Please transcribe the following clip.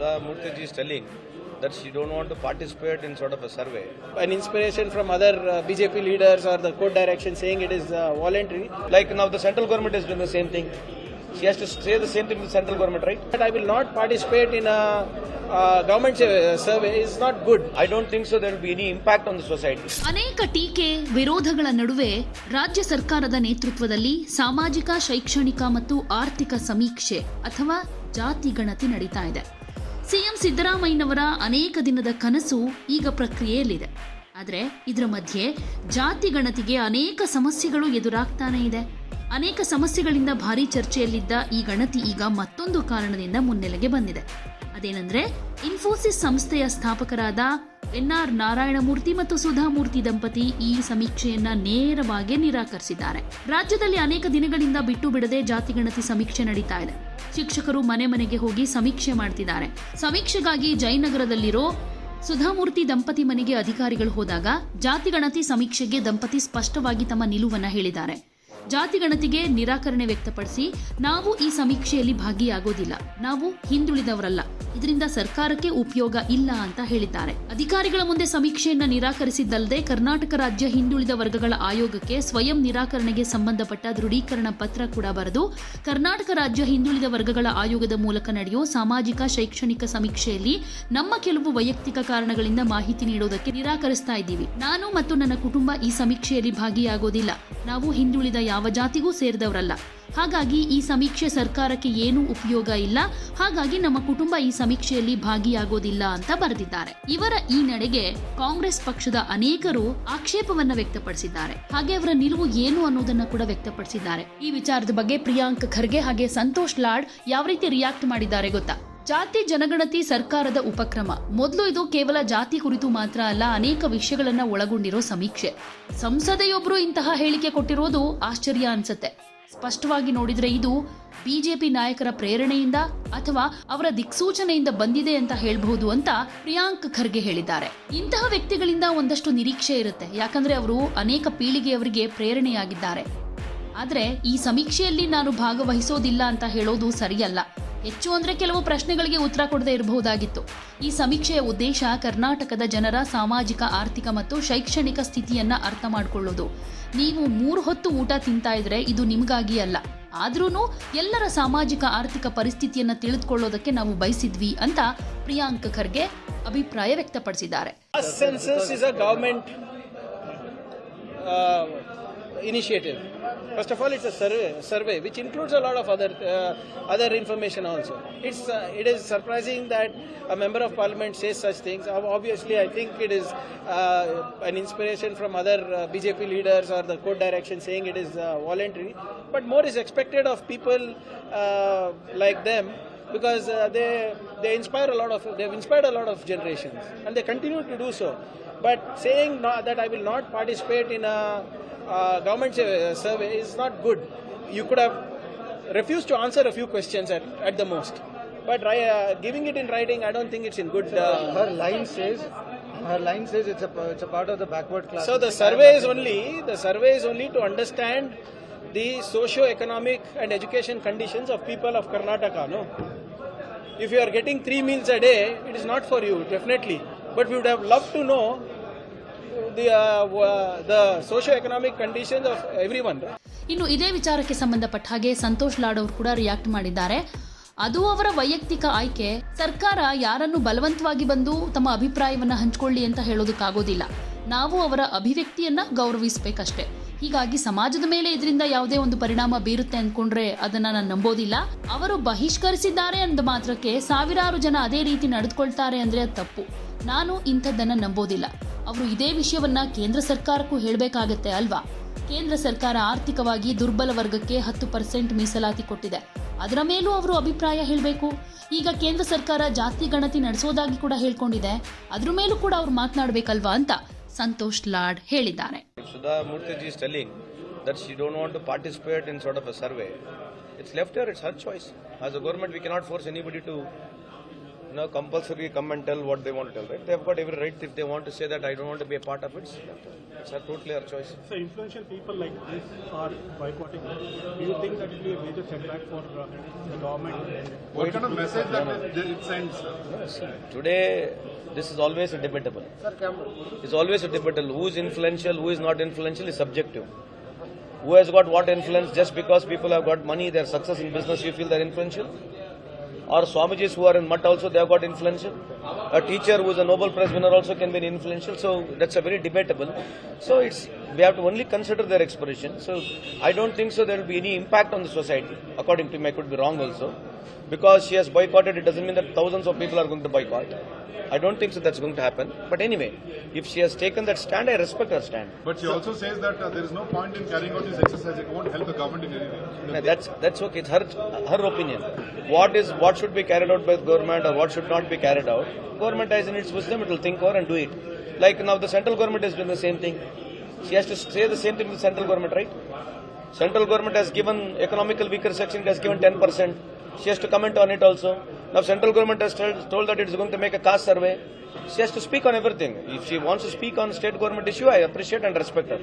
Sudha Murthy is telling that she don't want to participate in sort of a survey. An inspiration from other uh, BJP leaders or the court direction saying it is uh, voluntary. Like now the central government is doing the same thing. She has to say the same thing to the central government, right? But I will not participate in a uh, government uh, survey is not good. I don't think so there will be any impact on the society. ಅನೇಕ ಟೀಕೆ ವಿರೋಧಗಳ ನಡುವೆ ರಾಜ್ಯ ಸರ್ಕಾರದ ನೇತೃತ್ವದಲ್ಲಿ ಸಾಮಾಜಿಕ ಶೈಕ್ಷಣಿಕ ಮತ್ತು ಆರ್ಥಿಕ ಸಮೀಕ್ಷೆ ಅಥವಾ ಜಾತಿ ಗಣತಿ ನಡೀತಾ ಇದೆ ಸಿಎಂ ಸಿದ್ದರಾಮಯ್ಯನವರ ಅನೇಕ ದಿನದ ಕನಸು ಈಗ ಪ್ರಕ್ರಿಯೆಯಲ್ಲಿದೆ. ಆದರೆ ಇದರ ಮಧ್ಯೆ ಜಾತಿ ಗಣತಿಗೆ ಅನೇಕ ಸಮಸ್ಯೆಗಳು ಎದುರಾಗ್ತಾನೆ ಇದೆ. ಅನೇಕ ಸಮಸ್ಯೆಗಳಿಂದ ಭಾರಿ ಚರ್ಚೆಯಲ್ಲಿದ್ದ ಈ ಗಣತಿ ಈಗ ಮತ್ತೊಂದು ಕಾರಣದಿಂದ ಮುನ್ನೆಲೆಗೆ ಬಂದಿದೆ. ಅದೇನೆಂದ್ರೆ ಇನ್ಫೋಸಿಸ್ ಸಂಸ್ಥೆಯ ಸ್ಥಾಪಕರಾದ ಎನ್ಆರ್ ನಾರಾಯಣಮೂರ್ತಿ ಮತ್ತು ಸುಧಾಮೂರ್ತಿ ದಂಪತಿ ಈ ಸಮೀಕ್ಷೆಯನ್ನ ನೇರವಾಗಿ ನಿರಾಕರಿಸಿದ್ದಾರೆ. ರಾಜ್ಯದಲ್ಲಿ ಅನೇಕ ದಿನಗಳಿಂದ ಬಿಟ್ಟು ಬಿಡದೆ ಜಾತಿ ಗಣತಿ ಸಮೀಕ್ಷೆ ನಡೀತಾ ಇದೆ. ಶಿಕ್ಷಕರು ಮನೆ ಮನೆಗೆ ಹೋಗಿ ಸಮೀಕ್ಷೆ ಮಾಡ್ತಿದ್ದಾರೆ. ಸಮೀಕ್ಷೆಗಾಗಿ ಜಯನಗರದಲ್ಲಿರೋ ಸುಧಾಮೂರ್ತಿ ದಂಪತಿ ಮನೆಗೆ ಅಧಿಕಾರಿಗಳು ಹೋದಾಗ ಜಾತಿ ಗಣತಿ ಸಮೀಕ್ಷೆಗೆ ದಂಪತಿ ಸ್ಪಷ್ಟವಾಗಿ ತಮ್ಮ ನಿಲುವನ್ನ ಹೇಳಿದ್ದಾರೆ. ಜಾತಿ ಗಣತಿಗೆ ನಿರಾಕರಣೆ ವ್ಯಕ್ತಪಡಿಸಿ ನಾವು ಈ ಸಮೀಕ್ಷೆಯಲ್ಲಿ ಭಾಗಿಯಾಗೋದಿಲ್ಲ. ನಾವು ಹಿಂದುಳಿದವರಲ್ಲ. ಇದರಿಂದ ಸರ್ಕಾರಕ್ಕೆ ಉಪಯೋಗ ಇಲ್ಲ ಅಂತ ಹೇಳಿದ್ದಾರೆ. ಅಧಿಕಾರಿಗಳ ಮುಂದೆ ಸಮೀಕ್ಷೆಯನ್ನ ನಿರಾಕರಿಸಿದ್ದಲ್ಲದೆ ಕರ್ನಾಟಕ ರಾಜ್ಯ ಹಿಂದುಳಿದ ವರ್ಗಗಳ ಆಯೋಗಕ್ಕೆ ಸ್ವಯಂ ನಿರಾಕರಣೆಗೆ ಸಂಬಂಧಪಟ್ಟ ದೃಢೀಕರಣ ಪತ್ರ ಕೂಡ ಬರೆದು, ಕರ್ನಾಟಕ ರಾಜ್ಯ ಹಿಂದುಳಿದ ವರ್ಗಗಳ ಆಯೋಗದ ಮೂಲಕ ನಡೆಯೋ ಸಾಮಾಜಿಕ ಶೈಕ್ಷಣಿಕ ಸಮೀಕ್ಷೆಯಲ್ಲಿ ನಮ್ಮ ಕೆಲವು ವೈಯಕ್ತಿಕ ಕಾರಣಗಳಿಂದ ಮಾಹಿತಿ ನೀಡೋದಕ್ಕೆ ನಿರಾಕರಿಸ್ತಾ ಇದ್ದೀವಿ. ನಾನು ಮತ್ತು ನನ್ನ ಕುಟುಂಬ ಈ ಸಮೀಕ್ಷೆಯಲ್ಲಿ ಭಾಗಿಯಾಗೋದಿಲ್ಲ. ನಾವು ಹಿಂದುಳಿದ ಯಾವ ಜಾತಿಗೂ ಸೇರಿದವರಲ್ಲ. ಹಾಗಾಗಿ ಈ ಸಮೀಕ್ಷೆ ಸರ್ಕಾರಕ್ಕೆ ಏನೂ ಉಪಯೋಗ ಇಲ್ಲ. ಹಾಗಾಗಿ ನಮ್ಮ ಕುಟುಂಬ ಈ ಸಮೀಕ್ಷೆಯಲ್ಲಿ ಭಾಗಿಯಾಗೋದಿಲ್ಲ ಅಂತ ಬರೆದಿದ್ದಾರೆ. ಇವರ ಈ ನಡೆಗೆ ಕಾಂಗ್ರೆಸ್ ಪಕ್ಷದ ಅನೇಕರು ಆಕ್ಷೇಪವನ್ನ ವ್ಯಕ್ತಪಡಿಸಿದ್ದಾರೆ. ಹಾಗೆ ಅವರ ನಿಲುವು ಏನು ಅನ್ನೋದನ್ನ ಕೂಡ ವ್ಯಕ್ತಪಡಿಸಿದ್ದಾರೆ. ಈ ವಿಚಾರದ ಬಗ್ಗೆ ಪ್ರಿಯಾಂಕ್ ಖರ್ಗೆ ಹಾಗೆ ಸಂತೋಷ್ ಲಾಡ್ ಯಾವ ರೀತಿ ರಿಯಾಕ್ಟ್ ಮಾಡಿದ್ದಾರೆ ಗೊತ್ತಾ? ಜಾತಿ ಜನಗಣತಿ ಸರ್ಕಾರದ ಉಪಕ್ರಮ. ಮೊದಲು ಇದು ಕೇವಲ ಜಾತಿ ಕುರಿತು ಮಾತ್ರ ಅಲ್ಲ, ಅನೇಕ ವಿಷಯಗಳನ್ನ ಒಳಗೊಂಡಿರೋ ಸಮೀಕ್ಷೆ. ಸಂಸದೆಯೊಬ್ಬರು ಇಂತಹ ಹೇಳಿಕೆ ಕೊಟ್ಟಿರೋದು ಆಶ್ಚರ್ಯ ಅನ್ಸುತ್ತೆ. ಸ್ಪಷ್ಟವಾಗಿ ನೋಡಿದ್ರೆ ಇದು ಬಿಜೆಪಿ ನಾಯಕರ ಪ್ರೇರಣೆಯಿಂದ ಅಥವಾ ಅವರ ದಿಕ್ಸೂಚನೆಯಿಂದ ಬಂದಿದೆ ಅಂತ ಹೇಳಬಹುದು ಅಂತ ಪ್ರಿಯಾಂಕ್ ಖರ್ಗೆ ಹೇಳಿದ್ದಾರೆ. ಇಂತಹ ವ್ಯಕ್ತಿಗಳಿಂದ ಒಂದಷ್ಟು ನಿರೀಕ್ಷೆ ಇರುತ್ತೆ. ಯಾಕಂದ್ರೆ ಅವರು ಅನೇಕ ಪೀಳಿಗೆಯವರಿಗೆ ಪ್ರೇರಣೆಯಾಗಿದ್ದಾರೆ. ಆದ್ರೆ ಈ ಸಮೀಕ್ಷೆಯಲ್ಲಿ ನಾನು ಭಾಗವಹಿಸೋದಿಲ್ಲ ಅಂತ ಹೇಳೋದು ಸರಿಯಲ್ಲ. ಹೆಚ್ಚು ಅಂದರೆ ಕೆಲವು ಪ್ರಶ್ನೆಗಳಿಗೆ ಉತ್ತರ ಕೊಡದೇ ಇರಬಹುದಾಗಿತ್ತು. ಈ ಸಮೀಕ್ಷೆಯ ಉದ್ದೇಶ ಕರ್ನಾಟಕದ ಜನರ ಸಾಮಾಜಿಕ, ಆರ್ಥಿಕ ಮತ್ತು ಶೈಕ್ಷಣಿಕ ಸ್ಥಿತಿಯನ್ನು ಅರ್ಥ ಮಾಡಿಕೊಳ್ಳೋದು. ನೀವು ಮೂರು ಹೊತ್ತು ಊಟ ತಿಂತಾ ಇದ್ರೆ ಇದು ನಿಮಗಾಗಿ ಅಲ್ಲ. ಆದ್ರೂ ಎಲ್ಲರ ಸಾಮಾಜಿಕ, ಆರ್ಥಿಕ ಪರಿಸ್ಥಿತಿಯನ್ನ ತಿಳಿದುಕೊಳ್ಳೋದಕ್ಕೆ ನಾವು ಬಯಸಿದ್ವಿ ಅಂತ ಪ್ರಿಯಾಂಕ್ ಖರ್ಗೆ ಅಭಿಪ್ರಾಯ ವ್ಯಕ್ತಪಡಿಸಿದ್ದಾರೆ. Initiative. First of all, it's a survey, survey which includes a lot of other uh, other information also. It's uh, it is surprising that a member of parliament says such things. Obviously, I think it is uh, an inspiration from other uh, BJP leaders or the court direction saying it is uh, voluntary. But more is expected of people uh, like them because they they inspire a lot of they've inspired a lot of generations and they continue to do so but saying no, that i will not participate in a uh, government uh, survey is not good. You could have refused to answer a few questions at, at the most. But uh, giving it in writing i don't think it's in good uh, her line says her line says it's a it's a part of the backward class. So the survey is only the survey is only to understand the socio-economic and education conditions of people of karnataka no? If you are getting three meals a day, it is not for you, definitely. But we would have loved to know uh, ಇನ್ನು ಇದೇ ವಿಚಾರಕ್ಕೆ ಸಂಬಂಧಪಟ್ಟ ಹಾಗೆ ಸಂತೋಷ್ ಲಾಡ್ ಅವರು ಕೂಡ react ಮಾಡಿದ್ದಾರೆ. ಅದು ಅವರ ವೈಯಕ್ತಿಕ ಆಯ್ಕೆ. ಸರ್ಕಾರ ಯಾರನ್ನು ಬಲವಂತವಾಗಿ ಬಂದು ತಮ್ಮ ಅಭಿಪ್ರಾಯವನ್ನ ಹಂಚಿಕೊಳ್ಳಿ ಅಂತ ಹೇಳೋದಕ್ಕಾಗೋದಿಲ್ಲ. ನಾವು ಅವರ ಅಭಿವ್ಯಕ್ತಿಯನ್ನ ಗೌರವಿಸಬೇಕಷ್ಟೇ. ಹೀಗಾಗಿ ಸಮಾಜದ ಮೇಲೆ ಇದರಿಂದ ಯಾವುದೇ ಒಂದು ಪರಿಣಾಮ ಬೀರುತ್ತೆ ಅಂದ್ಕೊಂಡ್ರೆ ಅದನ್ನ ನಾನು ನಂಬೋದಿಲ್ಲ. ಅವರು ಬಹಿಷ್ಕರಿಸಿದ್ದಾರೆ ಅಂದ ಮಾತ್ರಕ್ಕೆ ಸಾವಿರಾರು ಜನ ಅದೇ ರೀತಿ ನಡೆದುಕೊಳ್ತಾರೆ ಅಂದ್ರೆ ಅದು ತಪ್ಪು. ನಾನು ಇಂಥದ್ದನ್ನ ನಂಬೋದಿಲ್ಲ. ಅವರು ಇದೇ ವಿಷಯವನ್ನ ಕೇಂದ್ರ ಸರ್ಕಾರಕ್ಕೂ ಹೇಳಬೇಕಾಗತ್ತೆ ಅಲ್ವಾ? ಕೇಂದ್ರ ಸರ್ಕಾರ ಆರ್ಥಿಕವಾಗಿ ದುರ್ಬಲ ವರ್ಗಕ್ಕೆ ಹತ್ತು ಪರ್ಸೆಂಟ್ ಮೀಸಲಾತಿ ಕೊಟ್ಟಿದೆ. ಅದರ ಮೇಲೂ ಅವರು ಅಭಿಪ್ರಾಯ ಹೇಳಬೇಕು. ಈಗ ಕೇಂದ್ರ ಸರ್ಕಾರ ಜಾತಿ ಗಣತಿ ನಡೆಸೋದಾಗಿ ಕೂಡ ಹೇಳ್ಕೊಂಡಿದೆ. ಅದ್ರ ಮೇಲೂ ಕೂಡ ಅವ್ರು ಮಾತನಾಡಬೇಕಲ್ವಾ ಅಂತ ಸಂತೋಷ್ ಲಾಡ್ ಹೇಳಿದ್ದಾರೆ. Sudha Murthy is telling that she don't want to participate in sort of a survey, it's left her, it's her choice. As a government, we cannot force anybody to No, compulsory come and tell what they want to tell, right? They've got every right if they want to say that I don't want to be a part of it. It's a totally our choice. So influential people like this are boycotting. Do you think that will be a major setback for uh, the government? What kind of message that it it sends? No, today this is always a debatable. It's always a debatable. Who is influential, who is not influential is subjective. Who has got what influence just because people have got money, their success in business, you feel they're influential? Or Swamijis who are in Mutt also, they have got influential? A teacher who is a Nobel Prize winner also can be influential, so that's a very debatable. So it's, we have to only consider their expression. So I don't think so there will be any impact on the society. According to me, I could be wrong also. Because she has boycotted, it doesn't mean that thousands of people are going to boycott. I don't think so that's going to happen. But anyway, if she has taken that stand, I respect her stand. But she also says that uh, there is no point in carrying out this exercise. It won't help the government in anything. Yeah, that's that's okay. It's her her opinion. What is what should be carried out by the government or what should not be carried out? Government has in its wisdom, it will think over and do it. Like now, the central government is doing the same thing. She has to say the same thing to the central government, right? Central government has given economical weaker section has given ten percent. She has to comment on it also. Now, central government has told, told that it is going to make a caste survey. She has to speak on everything. If she wants to speak on state government issue, I appreciate and respect her.